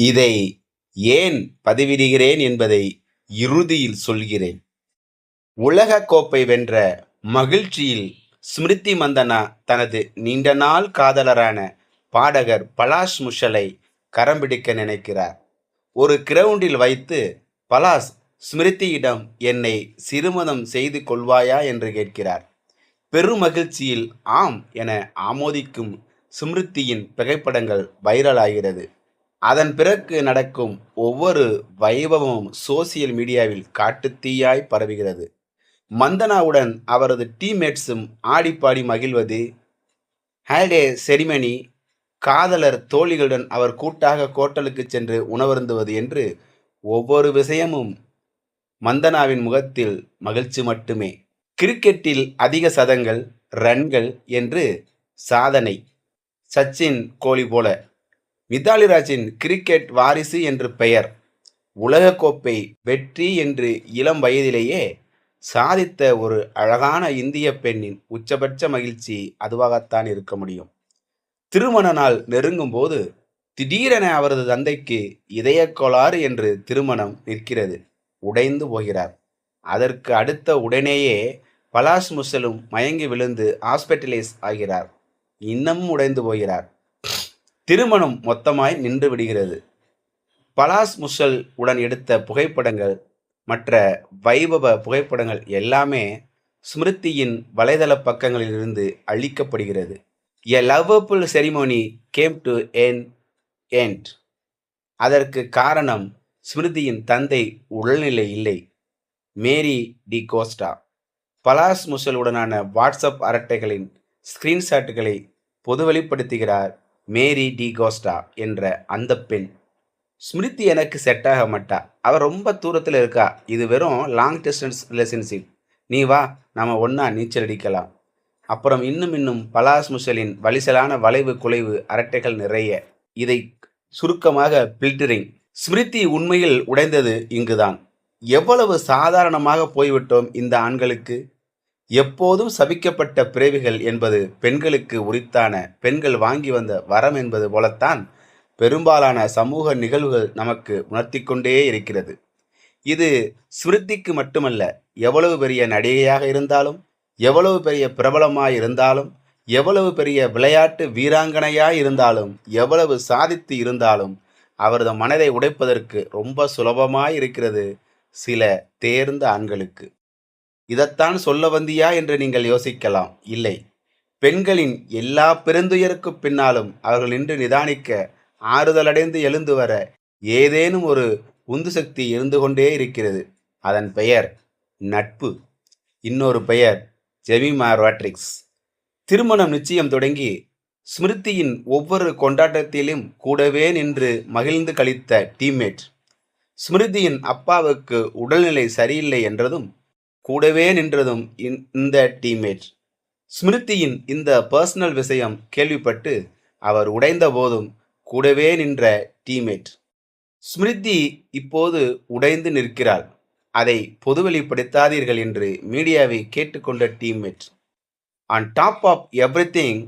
இதை ஏன் பதிவிடுகிறேன் என்பதை இறுதியில் சொல்கிறேன். உலகக் கோப்பை வென்ற மகிழ்ச்சியில் ஸ்மிருதி மந்தனா தனது நீண்ட நாள் காதலரான பாடகர் பலாஷ் முஷலை கரம் பிடிக்க நினைக்கிறார். ஒரு கிரவுண்டில் வைத்து பலாஸ் ஸ்மிருதியிடம் என்னை சிறுமணம் செய்து கொள்வாயா? என்று கேட்கிறார். பெருமகிழ்ச்சியில் ஆம் என ஆமோதிக்கும் ஸ்மிருதியின் புகைப்படங்கள் வைரலாகிறது. அதன் பிறகு நடக்கும் ஒவ்வொரு வைபவமும் சோசியல் மீடியாவில் காட்டுத்தீயாய் பரவுகிறது. மந்தனாவுடன் அவரது டீம்மேட்ஸும் ஆடிப்பாடி மகிழ்வது. ஹாலிடே செரிமனி காதலர் தோழிகளுடன் அவர் கூட்டாக கோட்டலுக்கு சென்று உணவருந்துவது என்று ஒவ்வொரு விஷயமும் மந்தனாவின் முகத்தில் மகிழ்ச்சி மட்டுமே. கிரிக்கெட்டில் அதிக சதங்கள் ரன்கள் என்று சாதனை. சச்சின் கோலி போல மிதாலிராஜின் கிரிக்கெட் வாரிசு என்று பெயர். உலகக்கோப்பை வெற்றி என்று இளம் வயதிலேயே சாதித்த ஒரு அழகான இந்திய பெண்ணின் உச்சபட்ச மகிழ்ச்சி அதுவாகத்தான் இருக்க முடியும். திருமண நாள் நெருங்கும் போது திடீரென அவரது தந்தைக்கு இதயக்கோளாறு என்று திருமணம் நிற்கிறது. உடைந்து போகிறார். அதற்கு அடுத்த உடனேயே பலாஷ் முசலும் மயங்கி விழுந்து ஹாஸ்பிட்டலைஸ் ஆகிறார். இன்னமும் உடைந்து போகிறார். திருமணம் மொத்தமாய் நின்று விடுகிறது. பலாஸ் முசல் உடன் எடுத்த புகைப்படங்கள் மற்ற வைபவ புகைப்படங்கள் எல்லாமே ஸ்மிருதியின் வலைதள பக்கங்களிலிருந்து அழிக்கப்படுகிறது. A lovable ceremony came to an end அதற்கு காரணம் ஸ்மிருதியின் தந்தை உடல்நிலை இல்லை. மேரி டி கோஸ்டா. பலாஸ் முசலுடனான வாட்ஸ்அப் அரட்டைகளின் ஸ்கிரீன்ஷாட்டுகளை பொதுவெளிப்படுத்துகிறார் மேரி டி கோஸ்டா என்ற அந்த பெண். ஸ்மிருதி எனக்கு செட் ஆக மாட்டா. அவள் ரொம்ப தூரத்தில் இருக்கா. இது வெறும் லாங் டிஸ்டன்ஸ் ரிலேஷன்ஷிப் நீ வா நாம் ஒன்றா நீச்சல் அடிக்கலாம். அப்புறம் இன்னும் இன்னும் பலாஸ் முசலின் வலிசலான வளைவு குலைவு அரட்டைகள் நிறைய. இதை சுருக்கமாக பில்டரிங் ஸ்மிருதி உண்மையில் உடைந்தது இங்குதான். எவ்வளவு சாதாரணமாக போய்விட்டோம் இந்த ஆண்களுக்கு? எப்போதும் சபிக்கப்பட்ட பிறவிகள் என்பது பெண்களுக்கு உரித்தான பெண்கள் வாங்கி வந்த வரம் என்பது போலத்தான் பெரும்பாலான சமூக நிகழ்வுகள் நமக்கு உணர்த்தி கொண்டே இருக்கிறது. இது ஸ்மிருதிக்கு மட்டுமல்ல எவ்வளவு பெரிய நடிகையாக இருந்தாலும் எவ்வளவு பெரிய பிரபலமாய் இருந்தாலும் எவ்வளவு பெரிய விளையாட்டு வீராங்கனையாய் இருந்தாலும் எவ்வளவு சாதித்து இருந்தாலும் அவரது மனதை உடைப்பதற்கு ரொம்ப சுலபமாய் இருக்கிறது சில தேர்ந்த ஆண்களுக்கு. இதைத்தான் சொல்ல வந்தியா என்று நீங்கள் யோசிக்கலாம். இல்லை. பெண்களின் எல்லா பெருந்துயருக்கு பின்னாலும் அவர்கள் நின்று நிதானிக்க ஆறுதலடைந்து எழுந்து வர ஏதேனும் ஒரு உந்து சக்தி இருந்து கொண்டே இருக்கிறது. அதன் பெயர் நட்பு. இன்னொரு பெயர் ஜெமிமா ராட்ரிக்ஸ் திருமணம் நிச்சயம் தொடங்கி ஸ்மிருதியின் ஒவ்வொரு கொண்டாட்டத்திலும் கூடவே நின்று மகிழ்ந்து கழித்த டீம்மேட். ஸ்மிருதியின் அப்பாவுக்கு உடல்நிலை சரியில்லை என்றதும் கூடவே நின்றதும் இந்த டீம்மேட். ஸ்மிருதியின் இந்த பர்சனல் விஷயம் கேள்விப்பட்டு அவர் உடைந்த போதும் கூடவே நின்ற டீம்மேட். ஸ்மிருதி இப்போது உடைந்து நிற்கிறாள். அதை பொதுவெளிப்படுத்தாதீர்கள் என்று மீடியாவை கேட்டுக்கொண்ட teammate. On top of everything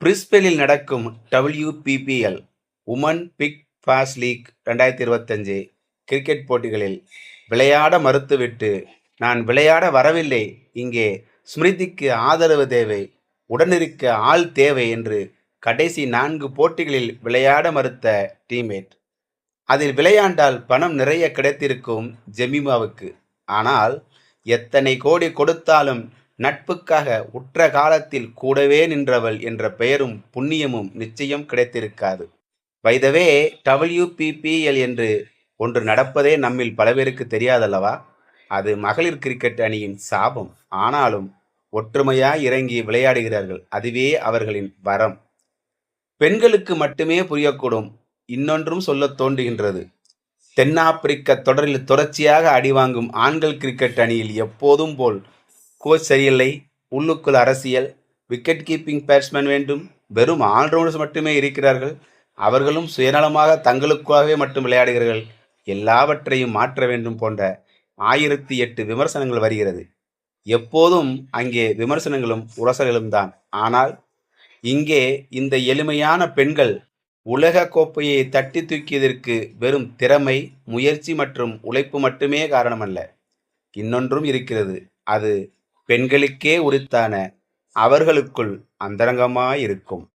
பிரிஸ்பெலில் நடக்கும் WBBL women big bash league ரெண்டாயிரத்தி இருபத்தஞ்சு கிரிக்கெட் போட்டிகளில் விளையாட மறுத்துவிட்டு நான் விளையாட வரவில்லை. இங்கே ஸ்மிருதிக்கு ஆதரவு தேவை. உடனிருக்க ஆள் தேவை என்று கடைசி நான்கு போட்டிகளில் விளையாட மறுத்த டீம்மேட். அதில் விளையாண்டால் பணம் நிறைய கிடைத்திருக்கும் ஜெமிமாவுக்கு. ஆனால் எத்தனை கோடி கொடுத்தாலும் நட்புக்காக உற்ற காலத்தில் கூடவே நின்றவள் என்ற பெயரும் புண்ணியமும் நிச்சயம் கிடைத்திருக்காது. வைதவே டபிள்யூபிபிஎல் என்று ஒன்று நடப்பதே நம்மில் பல பேருக்கு தெரியாதல்லவா? அது மகளிர் கிரிக்கெட் அணியின் சாபம். ஆனாலும் ஒற்றுமையாய் இறங்கி விளையாடுகிறார்கள். அதுவே அவர்களின் வரம். பெண்களுக்கு மட்டுமே புரியக்கூடும். இன்னொன்றும் சொல்லத் தோன்றுகின்றது. தென்னாப்பிரிக்க தொடரில் தொடர்ச்சியாக அடிவாங்கும் ஆண்கள் கிரிக்கெட் அணியில் எப்போதும் போல் கோச் சரியில்லை. உள்ளுக்குள் அரசியல். விக்கெட் கீப்பிங் பேட்ஸ்மேன் வேண்டும். வெறும் ஆல்ரவுண்டர்ஸ் மட்டுமே இருக்கிறார்கள். அவர்களும் சுயநலமாக தங்களுக்காகவே மட்டும் விளையாடுகிறார்கள். எல்லாவற்றையும் மாற்ற வேண்டும் போன்ற ஆயிரத்தி எட்டு விமர்சனங்கள் வருகிறது. எப்போதும் அங்கே விமர்சனங்களும் உரசல்களும் தான். ஆனால் இங்கே இந்த எளிமையான பெண்கள் உலக கோப்பையை தட்டி தூக்கியதற்கு வெறும் திறமை முயற்சி மற்றும் உழைப்பு மட்டுமே காரணமல்ல. இன்னொன்றும் இருக்கிறது. அது பெண்களுக்கே உரித்தான அவர்களுக்குள் அந்தரங்கமாயிருக்கும்.